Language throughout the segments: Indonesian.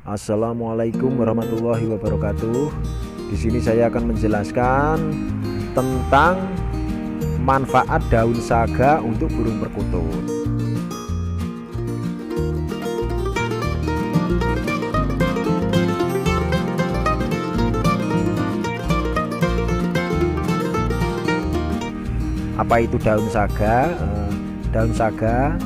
Assalamualaikum warahmatullahi wabarakatuh. Di sini saya akan menjelaskan tentang manfaat daun saga untuk burung perkutut. Apa itu daun saga? Eh, daun saga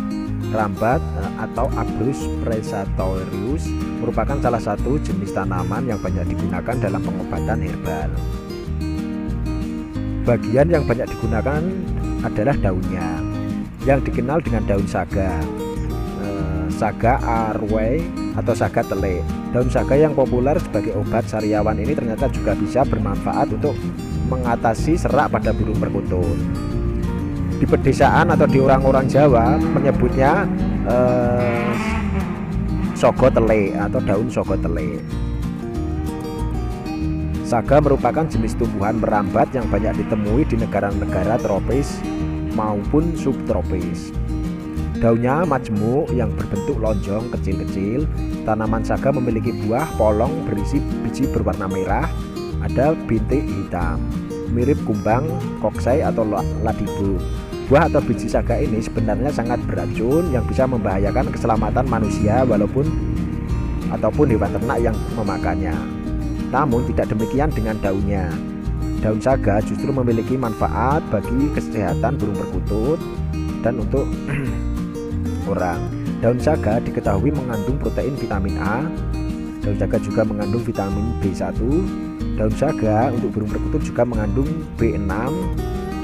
rambat eh, atau Abrus presatorius merupakan salah satu jenis tanaman yang banyak digunakan dalam pengobatan herbal. Bagian yang banyak digunakan adalah daunnya, yang dikenal dengan daun saga, eh, saga arway atau saga tele. Daun saga yang populer sebagai obat sariawan ini ternyata juga bisa bermanfaat untuk mengatasi serak pada burung perkutut di pedesaan atau di orang-orang Jawa menyebutnya eh, sogo tele atau daun sogo tele. Saga merupakan jenis tumbuhan merambat yang banyak ditemui di negara-negara tropis maupun subtropis. Daunnya majemuk yang berbentuk lonjong kecil-kecil. Tanaman saga memiliki buah polong berisi biji berwarna merah, ada bintik hitam, mirip kumbang, koksai atau ladibu. Buah atau biji saga ini sebenarnya sangat beracun yang bisa membahayakan keselamatan manusia walaupun ataupun hewan ternak yang memakannya. Namun tidak demikian dengan daunnya. Daun saga justru memiliki manfaat bagi kesehatan burung perkutut dan untuk orang. Daun saga diketahui mengandung protein vitamin A. Daun saga juga mengandung vitamin B1. Daun saga untuk burung perkutut juga mengandung B6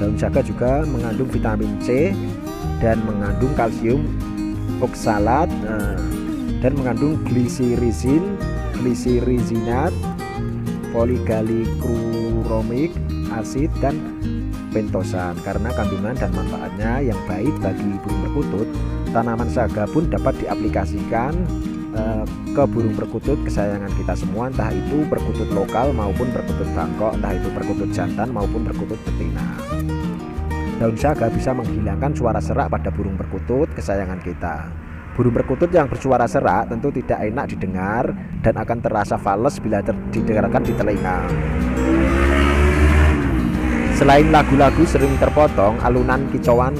Daun saga juga mengandung vitamin C dan mengandung kalsium oksalat eh, dan mengandung glisirisin, glisirizinat, poligalikuromic acid dan pentosan. Karena kandungan dan manfaatnya yang baik bagi burung perkutut tanaman saga pun dapat diaplikasikan eh, ke burung perkutut kesayangan kita semua entah itu perkutut lokal maupun perkutut Bangkok entah itu perkutut jantan maupun perkutut betina Daun saga bisa menghilangkan suara serak pada burung perkutut kesayangan kita. Burung perkutut yang bersuara serak tentu tidak enak didengar dan akan terasa fales bila didengarkan di telinga. Selain lagu-lagu sering terpotong, alunan kicauan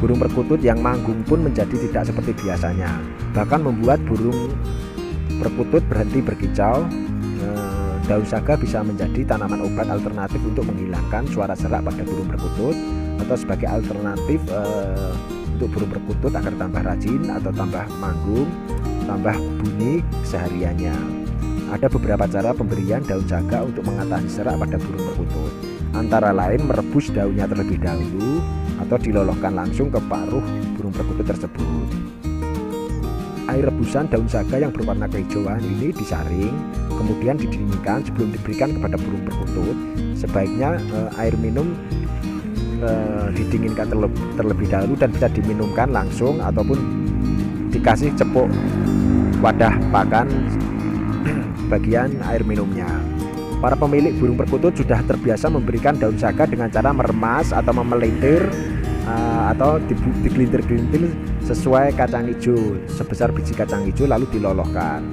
burung perkutut yang manggung pun menjadi tidak seperti biasanya. Bahkan membuat burung perkutut berhenti berkicau Daun saga bisa menjadi tanaman obat alternatif untuk menghilangkan suara serak pada burung perkutut atau sebagai alternatif uh, untuk burung perkutut agar tambah rajin atau tambah manggung, tambah bunyi sehariannya. Ada beberapa cara pemberian daun saga untuk mengatasi serak pada burung perkutut. Antara lain merebus daunnya terlebih dahulu atau diloloskan langsung ke paruh burung perkutut tersebut air rebusan daun saga yang berwarna kehijauan ini disaring kemudian didinginkan sebelum diberikan kepada burung perkutut. Sebaiknya eh, air minum eh, didinginkan terlebih, terlebih dahulu dan bisa diminumkan langsung ataupun dikasih cepuk wadah pakan bagian air minumnya. Para pemilik burung perkutut sudah terbiasa memberikan daun saga dengan cara meremas atau memelintir uh, atau digelintir-gelintir sesuai kacang hijau sebesar biji kacang hijau lalu diloloskan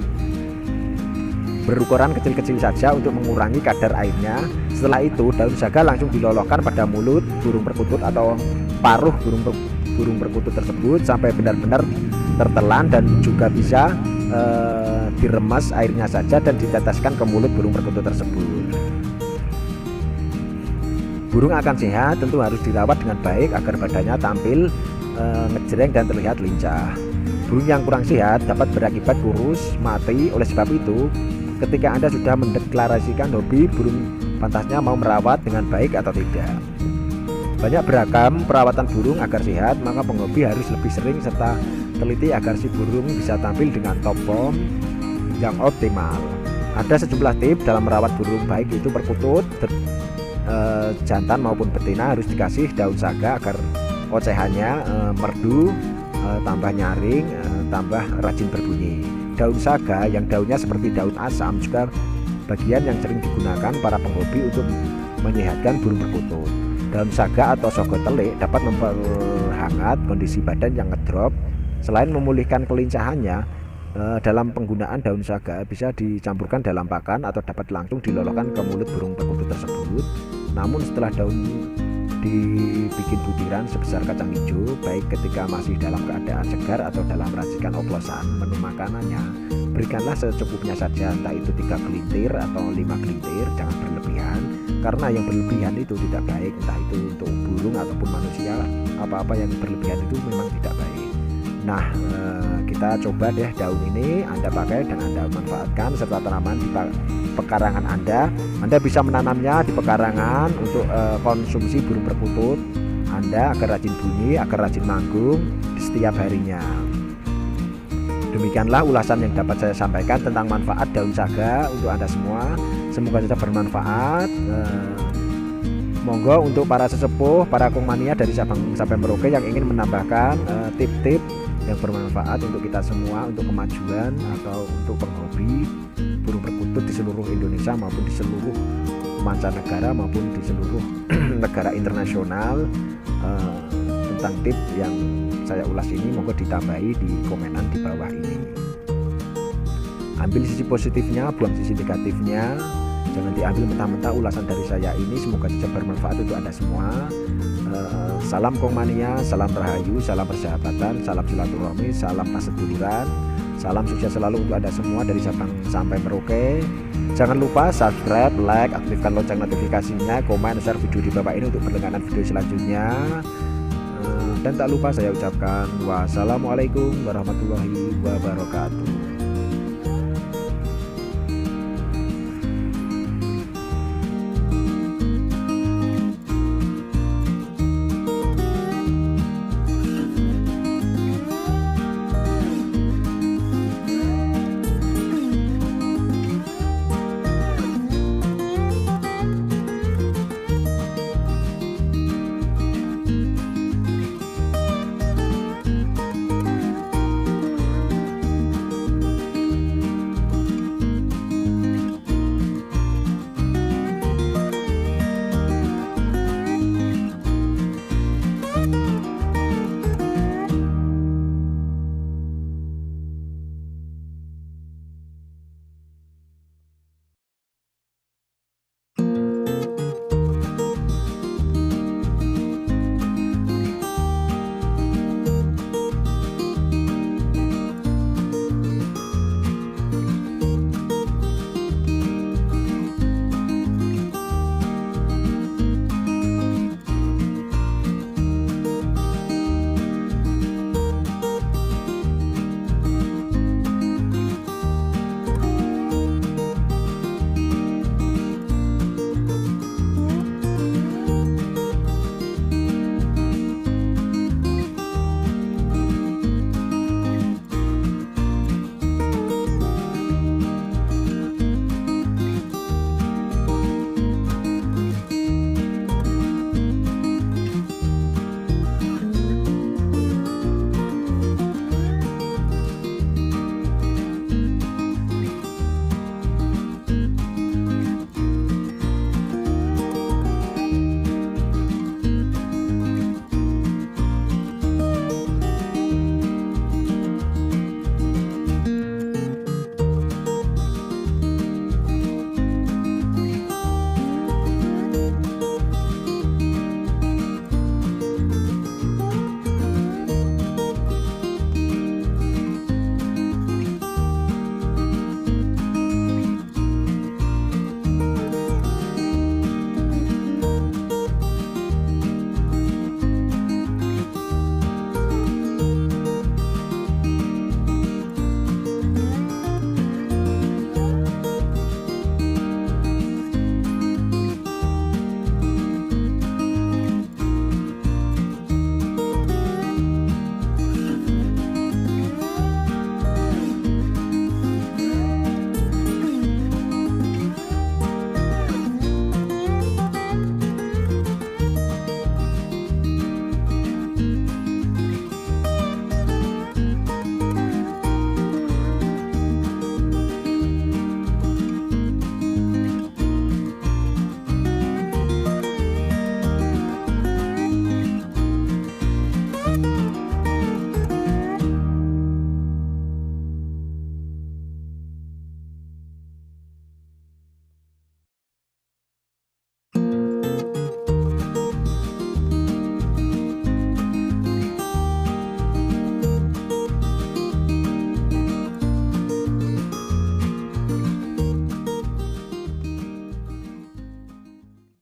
berukuran kecil-kecil saja untuk mengurangi kadar airnya. Setelah itu daun saga langsung diloloskan pada mulut burung perkutut atau paruh burung per, burung perkutut tersebut sampai benar-benar tertelan dan juga bisa uh, diremas airnya saja dan diteteskan ke mulut burung perkutut tersebut Burung akan sehat tentu harus dirawat dengan baik agar badannya tampil e, ngejreng dan terlihat lincah. Burung yang kurang sehat dapat berakibat kurus, mati. Oleh sebab itu, ketika Anda sudah mendeklarasikan hobi burung pantasnya mau merawat dengan baik atau tidak. Banyak beragam perawatan burung agar sehat, maka penghobi harus lebih sering serta teliti agar si burung bisa tampil dengan top form yang optimal. Ada sejumlah tips dalam merawat burung baik itu perkutut, eh, jantan maupun betina harus dikasih daun saga agar ocehannya eh, merdu, eh, tambah nyaring, tambah rajin berbunyi. Daun saga yang daunnya seperti daun asam juga bagian yang sering digunakan para penghobi untuk menyehatkan burung perkutut. Daun saga atau sogo telik dapat memperhangat kondisi badan yang ngedrop. Selain memulihkan kelincahannya, dalam penggunaan daun saga bisa dicampurkan dalam pakan atau dapat langsung dilolokkan ke mulut burung perkutut tersebut. Namun setelah daun dibikin butiran sebesar kacang hijau, baik ketika masih dalam keadaan segar atau dalam racikan oplosan menu makanannya, berikanlah secukupnya saja, entah itu tiga gelintir atau lima gelintir, jangan berlebihan, karena yang berlebihan itu tidak baik, entah itu untuk burung ataupun manusia, apa-apa yang berlebihan itu memang tidak baik. Nah, eh, kita coba deh daun ini Anda pakai dan Anda manfaatkan serta tanaman di pekarangan Anda. Anda bisa menanamnya di pekarangan untuk eh, konsumsi burung perkutut Anda agar rajin bunyi, agar rajin manggung setiap harinya. Demikianlah ulasan yang dapat saya sampaikan tentang manfaat daun saga untuk Anda semua. Semoga tetap bermanfaat. Eh, monggo untuk para sesepuh, para kongmania dari Sabang sampai Merauke yang ingin menambahkan tip-tip uh, yang bermanfaat untuk kita semua untuk kemajuan atau untuk penghobi burung perkutut di seluruh Indonesia maupun di seluruh mancanegara maupun di seluruh negara internasional. Uh, tentang tip yang saya ulas ini monggo ditambahi di komenan di bawah ini. Ambil sisi positifnya buang sisi negatifnya jangan diambil mentah-mentah ulasan dari saya ini. Semoga saja bermanfaat untuk anda semua. Uh, salam kongmania salam rahayu salam persahabatan salam silaturahmi salam paseduluran salam sukses selalu untuk anda semua dari Sabang sampai Merauke. Jangan lupa subscribe like aktifkan lonceng notifikasinya komen share video di bawah ini untuk berlangganan video selanjutnya. Uh, dan tak lupa saya ucapkan wassalamualaikum warahmatullahi wabarakatuh